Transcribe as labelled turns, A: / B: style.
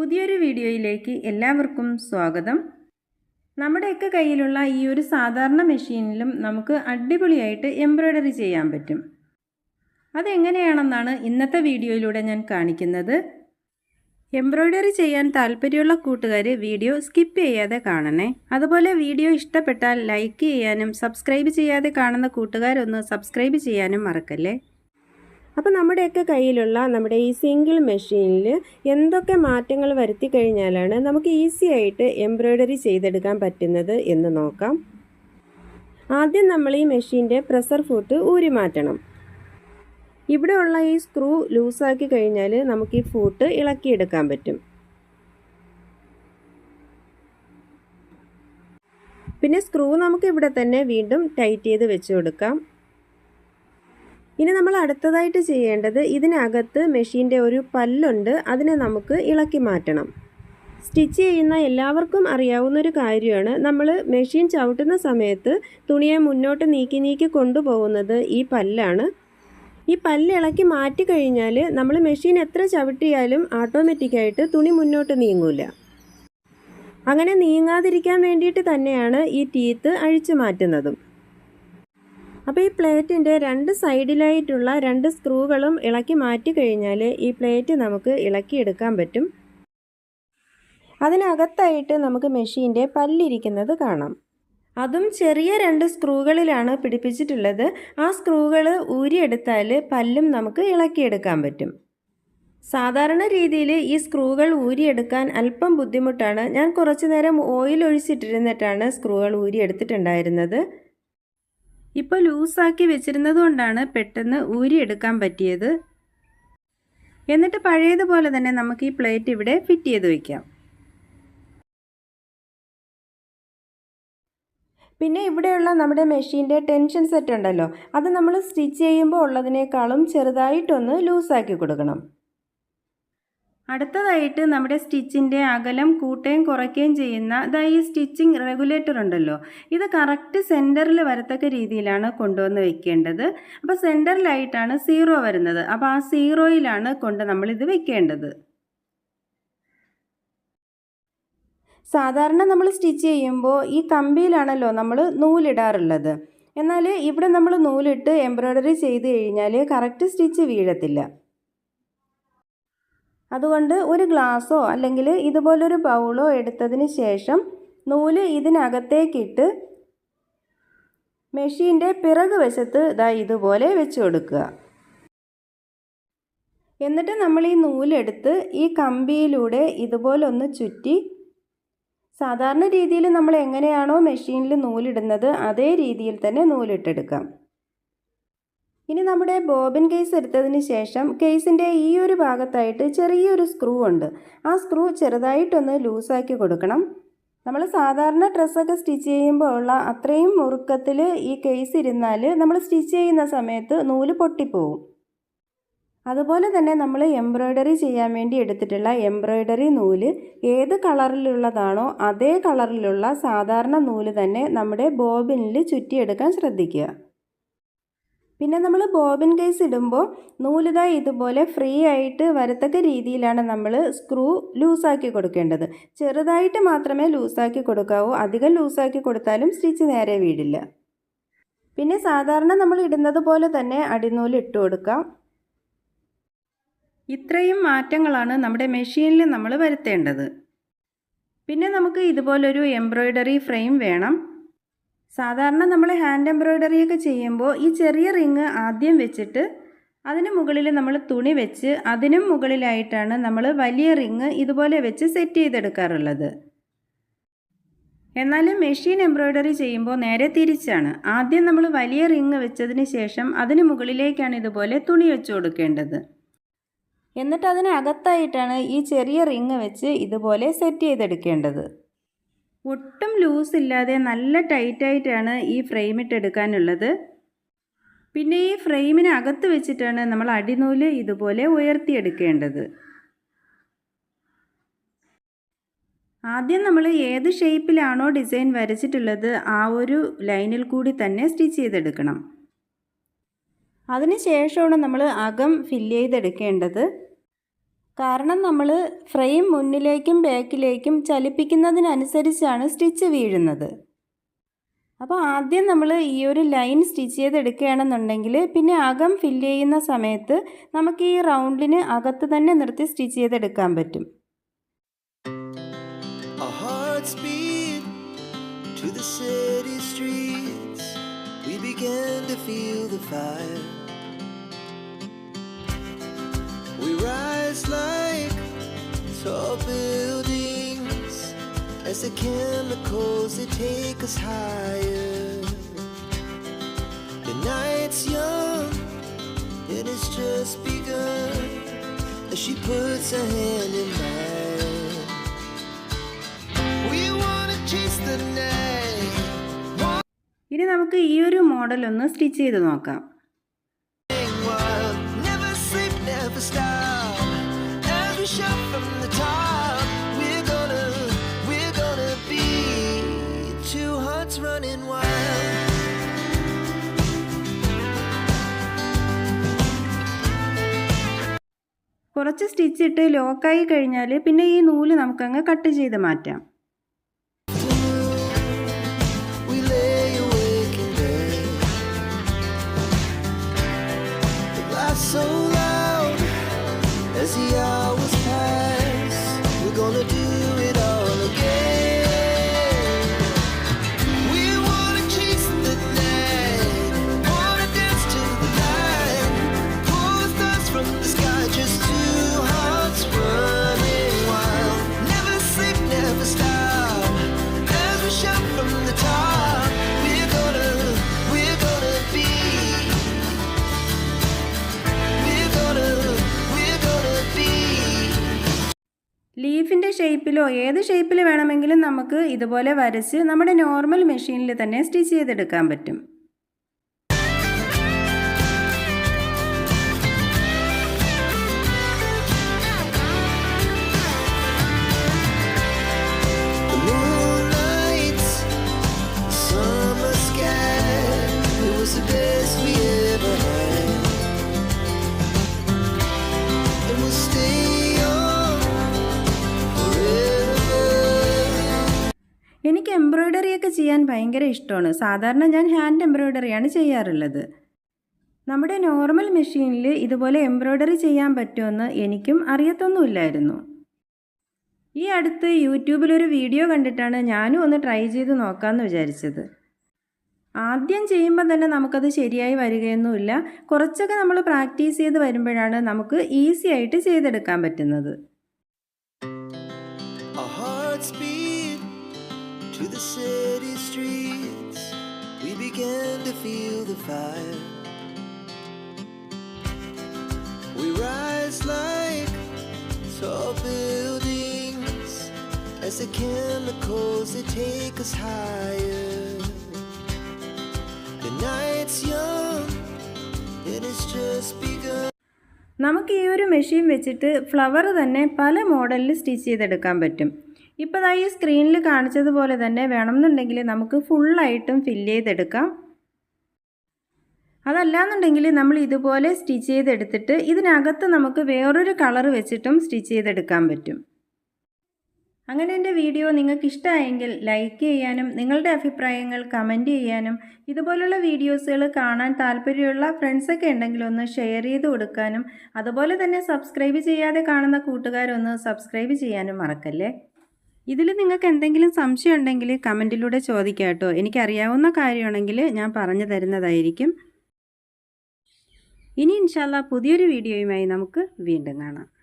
A: പുതിയൊരു വീഡിയോയിലേക്ക് എല്ലാവർക്കും സ്വാഗതം. നമ്മുടെയൊക്കെ കയ്യിലുള്ള ഈ ഒരു സാധാരണ മെഷീനിലും നമുക്ക് അടിപൊളിയായിട്ട് എംബ്രോയ്ഡറി ചെയ്യാൻ പറ്റും. അതെങ്ങനെയാണെന്നാണ് ഇന്നത്തെ വീഡിയോയിലൂടെ ഞാൻ കാണിക്കുന്നത്. എംബ്രോയ്ഡറി ചെയ്യാൻ താല്പര്യമുള്ള കൂട്ടുകാർ വീഡിയോ സ്കിപ്പ് ചെയ്യാതെ കാണണേ. അതുപോലെ വീഡിയോ ഇഷ്ടപ്പെട്ടാൽ ലൈക്ക് ചെയ്യാനും സബ്സ്ക്രൈബ് ചെയ്യാതെ കാണുന്ന കൂട്ടുകാരൊന്ന് സബ്സ്ക്രൈബ് ചെയ്യാനും മറക്കല്ലേ?
B: അപ്പോൾ നമ്മുടെയൊക്കെ കയ്യിലുള്ള നമ്മുടെ ഈ സിംഗിൾ മെഷീനിൽ എന്തൊക്കെ മാറ്റങ്ങൾ വരുത്തി കഴിഞ്ഞാലാണ് നമുക്ക് ഈസി ആയിട്ട് എംബ്രോയ്ഡറി ചെയ്തെടുക്കാൻ പറ്റുന്നത് എന്ന് നോക്കാം. ആദ്യം നമ്മൾ ഈ മെഷീന്റെ പ്രഷർ ഫുട്ട് ഊരി മാറ്റണം. ഇവിടെ ഉള്ള ഈ സ്ക്രൂ ലൂസാക്കി കഴിഞ്ഞാൽ നമുക്ക് ഈ ഫൂട്ട് ഇളക്കിയെടുക്കാൻ പറ്റും. പിന്നെ സ്ക്രൂ നമുക്ക് ഇവിടെ തന്നെ വീണ്ടും ടൈറ്റ് ചെയ്ത് വെച്ച് കൊടുക്കാം. ഇനി നമ്മൾ അടുത്തതായിട്ട് ചെയ്യേണ്ടത് ഇതിനകത്ത് മെഷീന്റെ ഒരു പല്ലുണ്ട്. അതിനെ നമുക്ക് ഇളക്കി മാറ്റണം. സ്റ്റിച്ച് ചെയ്യുന്ന എല്ലാവർക്കും അറിയാവുന്ന ഒരു കാര്യമാണ് നമ്മൾ മെഷീൻ ചവിട്ടുന്ന സമയത്ത് തുണിയെ മുന്നോട്ട് നീക്കി നീക്കി കൊണ്ടുപോകുന്നത് ഈ പല്ലാണ്. ഈ പല്ല് ഇളക്കി മാറ്റി കഴിഞ്ഞാൽ നമ്മൾ മെഷീൻ എത്ര ചവിട്ടിയാലും ഓട്ടോമാറ്റിക്കായിട്ട് തുണി മുന്നോട്ട് നീങ്ങൂല. അങ്ങനെ നീങ്ങാതിരിക്കാൻ വേണ്ടിയിട്ട് തന്നെയാണ് ഈ ടീത്ത് അഴിച്ചു മാറ്റുന്നതും. അപ്പോൾ ഈ പ്ലേറ്റിന്റെ രണ്ട് സൈഡിലായിട്ടുള്ള രണ്ട് സ്ക്രൂകളും ഇളക്കി മാറ്റി കഴിഞ്ഞാൽ ഈ പ്ലേറ്റ് നമുക്ക് ഇളക്കിയെടുക്കാൻ പറ്റും. അതിനകത്തായിട്ട് നമുക്ക് മെഷീന്റെ പല്ലിരിക്കുന്നത് കാണാം. അതും ചെറിയ രണ്ട് സ്ക്രൂകളിലാണ് പിടിപ്പിച്ചിട്ടുള്ളത്. ആ സ്ക്രൂകൾ ഊരിയെടുത്താൽ പല്ലും നമുക്ക് ഇളക്കിയെടുക്കാൻ പറ്റും. സാധാരണ രീതിയിൽ ഈ സ്ക്രൂകൾ ഊരിയെടുക്കാൻ അല്പം ബുദ്ധിമുട്ടാണ്. ഞാൻ കുറച്ചു നേരം ഓയിൽ ഒഴിച്ചിട്ടിരുന്നിട്ടാണ് സ്ക്രൂകൾ ഊരിയെടുത്തിട്ടുണ്ടായിരുന്നത്.
A: ഇപ്പോൾ ലൂസാക്കി വെച്ചിരുന്നത് കൊണ്ടാണ് പെട്ടെന്ന് ഊരിയെടുക്കാൻ പറ്റിയത്. എന്നിട്ട് പഴയതുപോലെ തന്നെ നമുക്ക് ഈ പ്ലേറ്റ് ഇവിടെ ഫിറ്റ് ചെയ്ത് വയ്ക്കാം
B: പിന്നെ ഇവിടെയുള്ള നമ്മുടെ മെഷീന്റെ ടെൻഷൻ സെറ്റ് ഉണ്ടല്ലോ. അത് നമ്മൾ സ്റ്റിച്ച് ചെയ്യുമ്പോൾ ഉള്ളതിനേക്കാളും ചെറുതായിട്ടൊന്ന് ലൂസാക്കി കൊടുക്കണം.
A: അടുത്തതായിട്ട് നമ്മുടെ സ്റ്റിച്ചിന്റെ അകലം കൂട്ടുകയും കുറയ്ക്കുകയും ചെയ്യുന്ന ഇതാ ഈ സ്റ്റിച്ചിങ് റെഗുലേറ്റർ ഉണ്ടല്ലോ. ഇത് കറക്റ്റ് സെന്ററിൽ വരത്തക്ക രീതിയിലാണ് കൊണ്ടുവന്ന് വെക്കേണ്ടത്. അപ്പോൾ സെന്ററിലായിട്ടാണ് സീറോ വരുന്നത്. അപ്പോൾ ആ സീറോയിലാണ് കൊണ്ട് നമ്മളിത് വെക്കേണ്ടത്.
B: സാധാരണ നമ്മൾ സ്റ്റിച്ച് ചെയ്യുമ്പോൾ ഈ കമ്പിയിലാണല്ലോ നമ്മൾ നൂലിടാറുള്ളത്. എന്നാൽ ഇവിടെ നമ്മൾ നൂലിട്ട് എംബ്രോയ്ഡറി ചെയ്ത് കഴിഞ്ഞാൽ കറക്റ്റ് സ്റ്റിച്ച് വീഴത്തില്ല. അതുകൊണ്ട് ഒരു ഗ്ലാസ്സോ അല്ലെങ്കിൽ ഇതുപോലൊരു ബൗളോ എടുത്തതിന് ശേഷം നൂൽ ഇതിനകത്തേക്കിട്ട് മെഷീന്റെ പിറകു വശത്ത് ഇതാ ഇതുപോലെ വെച്ച് കൊടുക്കുക. എന്നിട്ട് നമ്മൾ ഈ നൂലെടുത്ത് ഈ കമ്പിയിലൂടെ ഇതുപോലെ ഒന്ന് ചുറ്റി സാധാരണ രീതിയിൽ നമ്മൾ എങ്ങനെയാണോ മെഷീനിൽ നൂലിടുന്നത് അതേ രീതിയിൽ തന്നെ നൂലിട്ടെടുക്കാം. ഇനി നമ്മുടെ ബോബിൻ കേസ് എടുത്തതിന് ശേഷം കേസിന്റെ ഈ ഒരു ഭാഗത്തായിട്ട് ചെറിയൊരു സ്ക്രൂ ഉണ്ട്. ആ സ്ക്രൂ ചെറുതായിട്ടൊന്ന് ലൂസാക്കി കൊടുക്കണം. നമ്മൾ സാധാരണ ഡ്രസ്സൊക്കെ സ്റ്റിച്ച് ചെയ്യുമ്പോൾ ഉള്ള അത്രയും മുറുക്കത്തിൽ ഈ കേസ് ഇരുന്നാൽ നമ്മൾ സ്റ്റിച്ച് ചെയ്യുന്ന സമയത്ത് നൂൽ പൊട്ടിപ്പോവും. അതുപോലെ തന്നെ നമ്മൾ എംബ്രോയ്ഡറി ചെയ്യാൻ വേണ്ടി എടുത്തിട്ടുള്ള എംബ്രോയ്ഡറി നൂൽ ഏത് കളറിലുള്ളതാണോ അതേ കളറിലുള്ള സാധാരണ നൂൽ തന്നെ നമ്മുടെ ബോബിനിൽ ചുറ്റിയെടുക്കാൻ ശ്രദ്ധിക്കുക. പിന്നെ നമ്മൾ ബോബിൻ കേസ് ഇടുമ്പോൾ നൂലിത ഇതുപോലെ ഫ്രീ ആയിട്ട് വരത്തക്ക രീതിയിലാണ് നമ്മൾ സ്ക്രൂ ലൂസാക്കി കൊടുക്കേണ്ടത്. ചെറുതായിട്ട് മാത്രമേ ലൂസാക്കി കൊടുക്കാവൂ. അധികം ലൂസാക്കി കൊടുത്താലും സ്റ്റിച്ച് നേരെ വീടില്ല. പിന്നെ സാധാരണ നമ്മൾ ഇടുന്നത് പോലെ തന്നെ അടിനൂൽ ഇട്ട് കൊടുക്കാം.
A: ഇത്രയും മാറ്റങ്ങളാണ് നമ്മുടെ മെഷീനിൽ നമ്മൾ വരുത്തേണ്ടത്. പിന്നെ നമുക്ക് ഇതുപോലൊരു എംബ്രോയ്ഡറി ഫ്രെയിം വേണം. സാധാരണ നമ്മൾ ഹാൻഡ് എംബ്രോയ്ഡറി ഒക്കെ ചെയ്യുമ്പോൾ ഈ ചെറിയ റിങ് ആദ്യം വെച്ചിട്ട് അതിന് മുകളിൽ നമ്മൾ തുണി വെച്ച് അതിനും മുകളിലായിട്ടാണ് നമ്മൾ വലിയ റിങ് ഇതുപോലെ വെച്ച് സെറ്റ് ചെയ്തെടുക്കാറുള്ളത്. എന്നാൽ മെഷീൻ എംബ്രോയ്ഡറി ചെയ്യുമ്പോൾ നേരെ തിരിച്ചാണ്. ആദ്യം നമ്മൾ വലിയ റിങ് വെച്ചതിന് ശേഷം അതിന് മുകളിലേക്കാണ് ഇതുപോലെ തുണി വെച്ച് കൊടുക്കേണ്ടത്.
B: എന്നിട്ട് അതിനകത്തായിട്ടാണ് ഈ ചെറിയ റിങ് വെച്ച് ഇതുപോലെ സെറ്റ് ചെയ്തെടുക്കേണ്ടത്.
A: ഒട്ടും ലൂസ് ഇല്ലാതെ നല്ല ടൈറ്റായിട്ടാണ് ഈ ഫ്രെയിം ഇട്ടെടുക്കാനുള്ളത്. പിന്നെ ഈ ഫ്രെയിമിന് അകത്ത് വെച്ചിട്ടാണ് നമ്മൾ അടിനൂൽ ഇതുപോലെ ഉയർത്തിയെടുക്കേണ്ടത്. ആദ്യം നമ്മൾ ഏത് ഷേപ്പിലാണോ ഡിസൈൻ വരച്ചിട്ടുള്ളത് ആ ഒരു ലൈനിൽ കൂടി തന്നെ സ്റ്റിച്ച് ചെയ്തെടുക്കണം.
B: അതിനുശേഷമാണ് നമ്മൾ അകം ഫില്ല് ചെയ്തെടുക്കേണ്ടത്. കാരണം നമ്മൾ ഫ്രെയിം മുന്നിലേക്കും ബാക്കിലേക്കും ചലിപ്പിക്കുന്നതിനനുസരിച്ചാണ് സ്റ്റിച്ച് വീഴുന്നത് അപ്പോൾ ആദ്യം നമ്മൾ ഈ ഒരു ലൈൻ സ്റ്റിച്ച് ചെയ്തെടുക്കുകയാണെന്നുണ്ടെങ്കിൽ പിന്നെ അകം ഫില്ല് ചെയ്യുന്ന സമയത്ത് നമുക്ക് ഈ റൗണ്ടിന് അകത്ത് തന്നെ നിർത്തി സ്റ്റിച്ച് ചെയ്തെടുക്കാൻ പറ്റും
C: to the city streets. We began to feel the fire. We rise like tall buildings as the chemicals they take us higher. The night's young it has just begun as she puts her hand in mine. We wanna chase the night.
A: ഇനി നമുക്ക് ഈ ഒരു model ഒന്ന് stitch ചെയ്ത് നോക്കാം
C: never stop. Every shot from the top. We're gonna, we're gonna be two hearts running wild.
A: കുറച്ച് stitch ഇട്ട് ലോക്കായി കഴിഞ്ഞാൽ പിന്നെ ഈ നൂൽ നമുക്കങ്ങ് കട്ട് ചെയ്ത് മാറ്റാം
C: so
A: ലീഫിന്റെ ഷേപ്പിലോ ഏത് ഷേപ്പിൽ വേണമെങ്കിലും നമുക്ക് ഇതുപോലെ വരച്ച് നമ്മുടെ നോർമൽ മെഷീനിൽ തന്നെ സ്റ്റിച്ച് ചെയ്തെടുക്കാൻ പറ്റും. എനിക്ക് എംബ്രോയ്ഡറി ഒക്കെ ചെയ്യാൻ ഭയങ്കര ഇഷ്ടമാണ്. സാധാരണ ഞാൻ ഹാൻഡ് എംബ്രോയ്ഡറിയാണ് ചെയ്യാറുള്ളത്. നമ്മുടെ നോർമൽ മെഷീനിൽ ഇതുപോലെ എംബ്രോയ്ഡറി ചെയ്യാൻ പറ്റുമെന്ന് എനിക്കും അറിയത്തൊന്നുമില്ലായിരുന്നു. ഈ അടുത്ത് യൂട്യൂബിലൊരു വീഡിയോ കണ്ടിട്ടാണ് ഞാനും ഒന്ന് ട്രൈ ചെയ്ത് നോക്കാമെന്ന് വിചാരിച്ചത്. ആദ്യം ചെയ്യുമ്പോൾ തന്നെ നമുക്കത് ശരിയായി വരികയൊന്നുമില്ല. കുറച്ചൊക്കെ നമ്മൾ പ്രാക്ടീസ് ചെയ്ത് വരുമ്പോഴാണ് നമുക്ക് ഈസി ആയിട്ട് ചെയ്തെടുക്കാൻ പറ്റുന്നത്.
C: To the city streets. We began to feel the fire. We rise like tall buildings as the chemicals they take us higher. The night's young and it's just begun.
A: നമുക്ക് ഈ ഒരു machine വെച്ചിട്ട് flower തന്നെ പല മോഡലിൽ stitch ചെയ്തെടുക്കാൻ പറ്റും ഇപ്പോൾ ദാ ഈ സ്ക്രീനിൽ കാണിച്ചതുപോലെ തന്നെ വേണമെന്നുണ്ടെങ്കിൽ നമുക്ക് ഫുള്ളായിട്ടും ഫില്ല് ചെയ്തെടുക്കാം. അതല്ലാന്നുണ്ടെങ്കിൽ നമ്മൾ ഇതുപോലെ സ്റ്റിച്ച് ചെയ്തെടുത്തിട്ട് ഇതിനകത്ത് നമുക്ക് വേറൊരു കളർ വെച്ചിട്ടും സ്റ്റിച്ച് ചെയ്തെടുക്കാൻ പറ്റും. അങ്ങനെ എന്റെ വീഡിയോ നിങ്ങൾക്ക് ഇഷ്ടമായെങ്കിൽ ലൈക്ക് ചെയ്യാനും നിങ്ങളുടെ അഭിപ്രായങ്ങൾ കമന്റ് ചെയ്യാനും ഇതുപോലുള്ള വീഡിയോസുകൾ കാണാൻ താല്പര്യമുള്ള ഫ്രണ്ട്സൊക്കെ ഉണ്ടെങ്കിൽ ഒന്ന് ഷെയർ ചെയ്ത് കൊടുക്കാനും അതുപോലെ തന്നെ സബ്സ്ക്രൈബ് ചെയ്യാതെ കാണുന്ന കൂട്ടുകാരൊന്ന് സബ്സ്ക്രൈബ് ചെയ്യാനും മറക്കല്ലേ? ഇതിൽ നിങ്ങൾക്ക് എന്തെങ്കിലും സംശയം ഉണ്ടെങ്കിൽ കമന്റിലൂടെ ചോദിക്കാം കേട്ടോ. എനിക്കറിയാവുന്ന കാര്യമാണെങ്കിൽ ഞാൻ പറഞ്ഞു തരുന്നതായിരിക്കും. ഇനി ഇൻഷാല്ല പുതിയൊരു വീഡിയോയുമായി നമുക്ക് വീണ്ടും കാണാം.